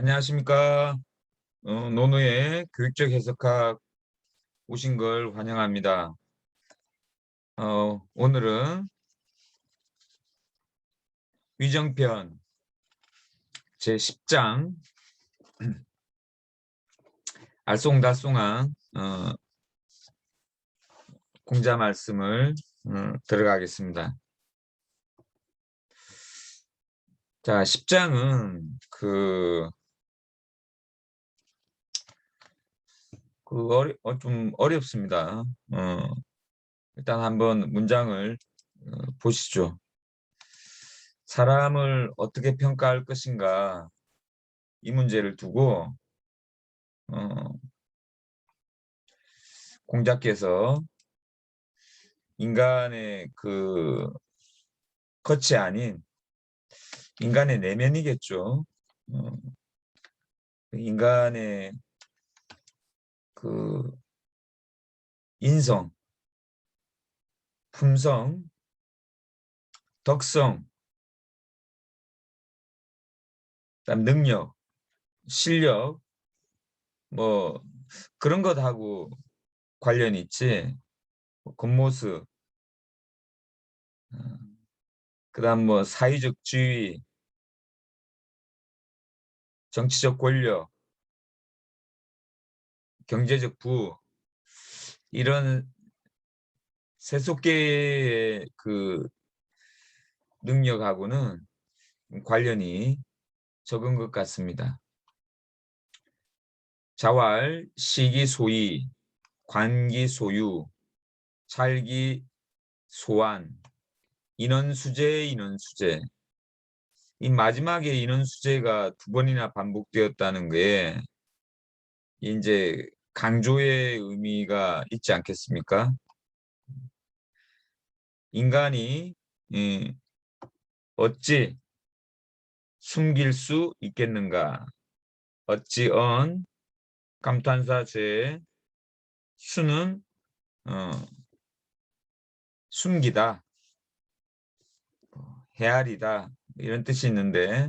안녕하십니까. 어, 노노의 교육적 해석학 오신 걸 환영합니다. 어, 오늘은 위정편 제10장 알쏭달쏭한 어, 공자 말씀을 어, 들어가겠습니다. 자, 10장은 그, 그 어리, 어, 좀 어렵습니다. 어, 일단 한번 문장을 어, 보시죠. 사람을 어떻게 평가할 것인가 이 문제를 두고 어, 공자께서 인간의 그 겉이 아닌 인간의 내면이겠죠. 어, 인간의 그 인성, 품성, 덕성, 그다음 능력, 실력, 뭐 그런 것하고 관련이 있지. 뭐 겉모습, 어, 그다음 뭐 사회적 지위, 정치적 권력, 경제적 부 이런 세속계의 그 능력하고는 관련이 적은 것 같습니다. 자활, 시기 소위, 관기 소유, 찰기 소환, 인원 수재, 인원 수재. 이 마지막에 인원 수재가 두 번이나 반복되었다는 게 이제 강조의 의미가 있지 않겠습니까? 인간이 예, 어찌 숨길 수 있겠는가? 어찌 언 감탄사 제 수는 어, 숨기다, 어, 헤아리다 이런 뜻이 있는데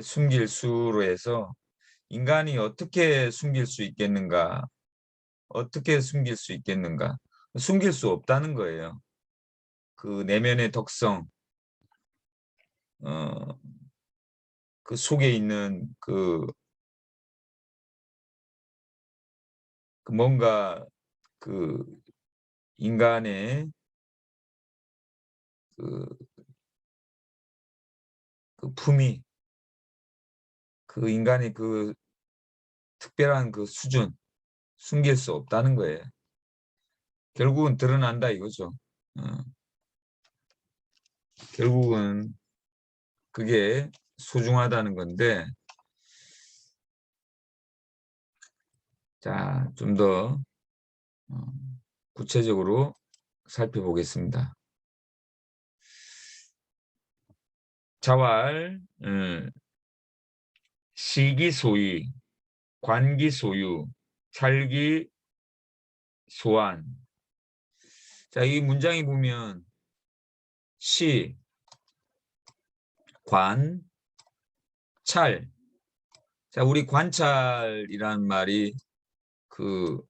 숨길 수로 해서 인간이 어떻게 숨길 수 있겠는가? 어떻게 숨길 수 있겠는가? 숨길 수 없다는 거예요. 그 내면의 덕성, 어, 그 속에 있는 그, 그 뭔가 그 인간의 그, 그 품위, 그 인간의 그 특별한 그 수준 숨길 수 없다는 거예요. 결국은 드러난다 이거죠. 어. 결국은 그게 소중하다는 건데 자, 좀더 어, 구체적으로 살펴보겠습니다. 자활, 음, 시기 소위, 관기 소유, 찰기 소환. 자, 이 문장이 보면 시, 관, 찰. 자, 우리 관찰이란 말이 그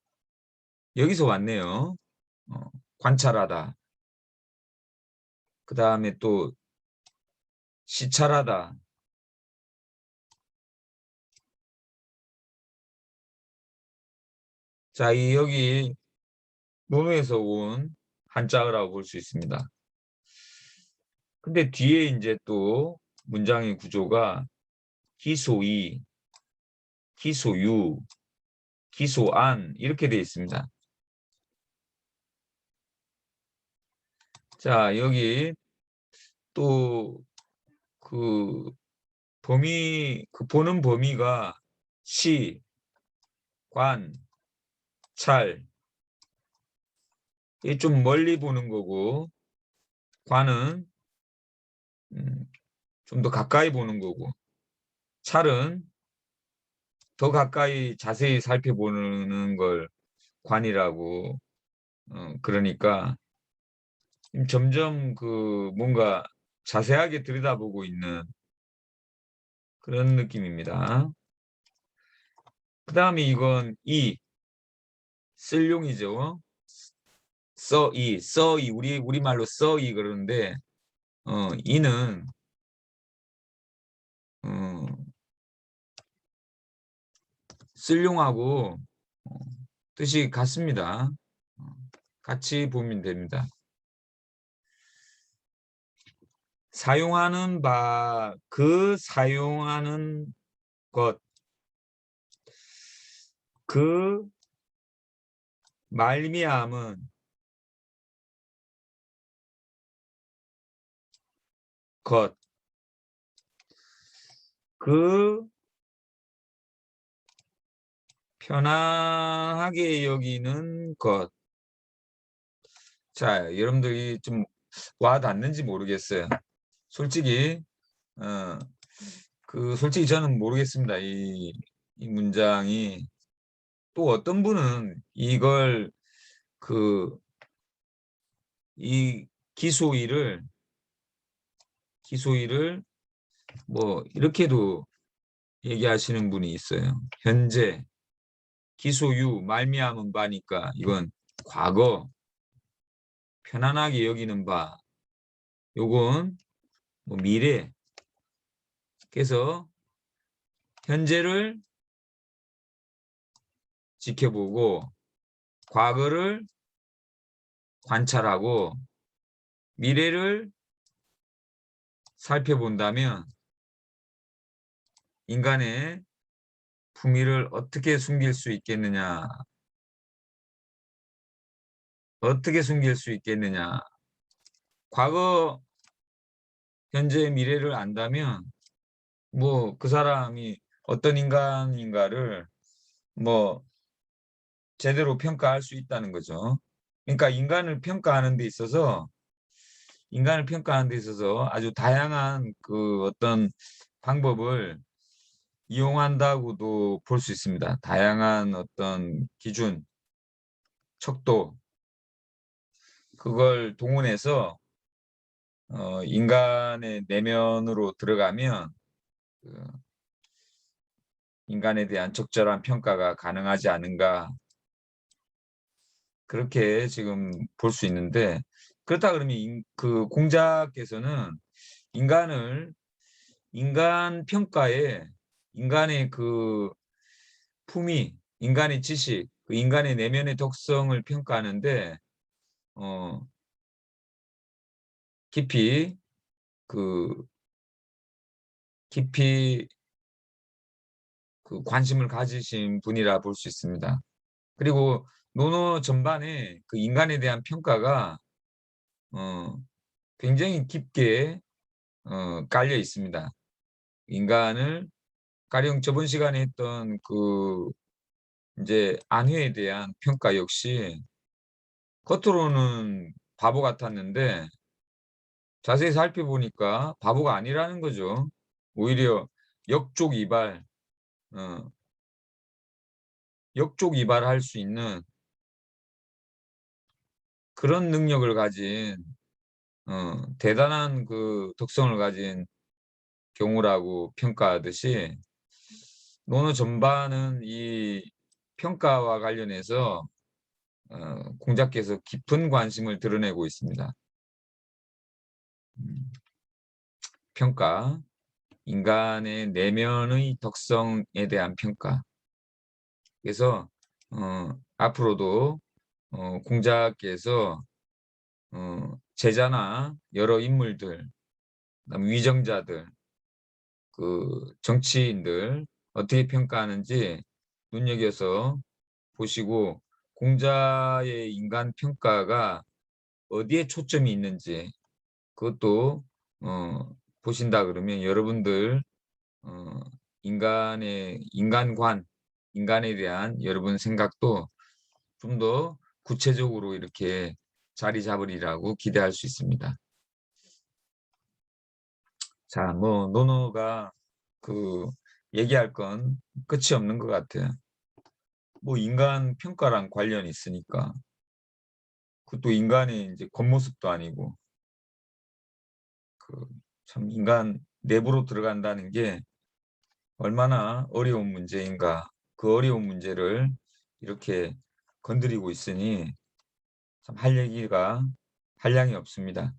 여기서 왔네요. 어, 관찰하다. 그 다음에 또 시찰하다. 자, 이 여기 논어에서 온 한자어라고 볼 수 있습니다. 근데 뒤에 이제 또 문장의 구조가 기소이, 기소유, 기소안 이렇게 되어 있습니다. 자, 여기 또 그 범위, 그 보는 범위가 시, 관, 찰. 이게 좀 멀리 보는 거고, 관은 음, 좀 더 가까이 보는 거고, 찰은 더 가까이 자세히 살펴보는 걸 관이라고 어, 그러니까 점점 그 뭔가 자세하게 들여다보고 있는 그런 느낌입니다. 그 다음에 이건 이 쓸용이죠. 써이, 써이 우리 우리 말로 써이 그러는데 어 이는 어, 쓸용하고 어, 뜻이 같습니다. 어, 같이 보면 됩니다. 사용하는 바, 그 사용하는 것, 그 말미암은 것, 그 편안하게 여기는 것. 자, 여러분들이 좀 와닿는지 모르겠어요. 솔직히, 어, 그, 솔직히 저는 모르겠습니다. 이, 이 문장이. 또 어떤 분은 이걸, 그, 이 기소일을, 기소일을 뭐, 이렇게도 얘기하시는 분이 있어요. 현재, 기소유, 말미암은 바니까 이건 과거, 편안하게 여기는 바, 요건 뭐 미래. 그래서 현재를 지켜보고 과거를 관찰하고 미래를 살펴본다면 인간의 품위를 어떻게 숨길 수 있겠느냐? 어떻게 숨길 수 있겠느냐? 과거, 현재, 미래를 안다면 뭐 그 사람이 어떤 인간인가를 뭐 제대로 평가할 수 있다는 거죠. 그러니까 인간을 평가하는 데 있어서 인간을 평가하는 데 있어서 아주 다양한 그 어떤 방법을 이용한다고도 볼 수 있습니다. 다양한 어떤 기준, 척도 그걸 동원해서 어, 인간의 내면으로 들어가면 그 인간에 대한 적절한 평가가 가능하지 않은가 그렇게 지금 볼 수 있는데 그렇다 그러면 인, 그 공자께서는 인간을 인간 평가에 인간의 그 품위, 인간의 지식, 그 인간의 내면의 독성을 평가하는데 어 깊이 그 깊이 그 관심을 가지신 분이라 볼 수 있습니다. 그리고 논어 전반에 그 인간에 대한 평가가 어 굉장히 깊게 어 깔려 있습니다. 인간을 가령 저번 시간에 했던 그 이제 안회에 대한 평가 역시 겉으로는 바보 같았는데 자세히 살펴보니까 바보가 아니라는 거죠. 오히려 역족 이발, 어, 역족 이발할 수 있는 그런 능력을 가진 어, 대단한 그 특성을 가진 경우라고 평가하듯이 논어 전반은 이 평가와 관련해서 어, 공자께서 깊은 관심을 드러내고 있습니다. 음, 평가, 인간의 내면의 덕성에 대한 평가. 그래서 어, 앞으로도 어, 공자께서 어, 제자나 여러 인물들, 위정자들, 그 정치인들 어떻게 평가하는지 눈여겨서 보시고 공자의 인간 평가가 어디에 초점이 있는지 그것도 어, 보신다 그러면 여러분들 어, 인간의 인간관, 인간에 대한 여러분 생각도 좀더 구체적으로 이렇게 자리 잡으리라고 기대할 수 있습니다. 자, 뭐 노노가 그 얘기할 건 끝이 없는 것 같아요. 뭐 인간 평가랑 관련이 있으니까 그것도 인간의 이제 겉모습도 아니고 그 참 인간 내부로 들어간다는 게 얼마나 어려운 문제인가 그 어려운 문제를 이렇게 건드리고 있으니 참 할 얘기가 한량이 없습니다.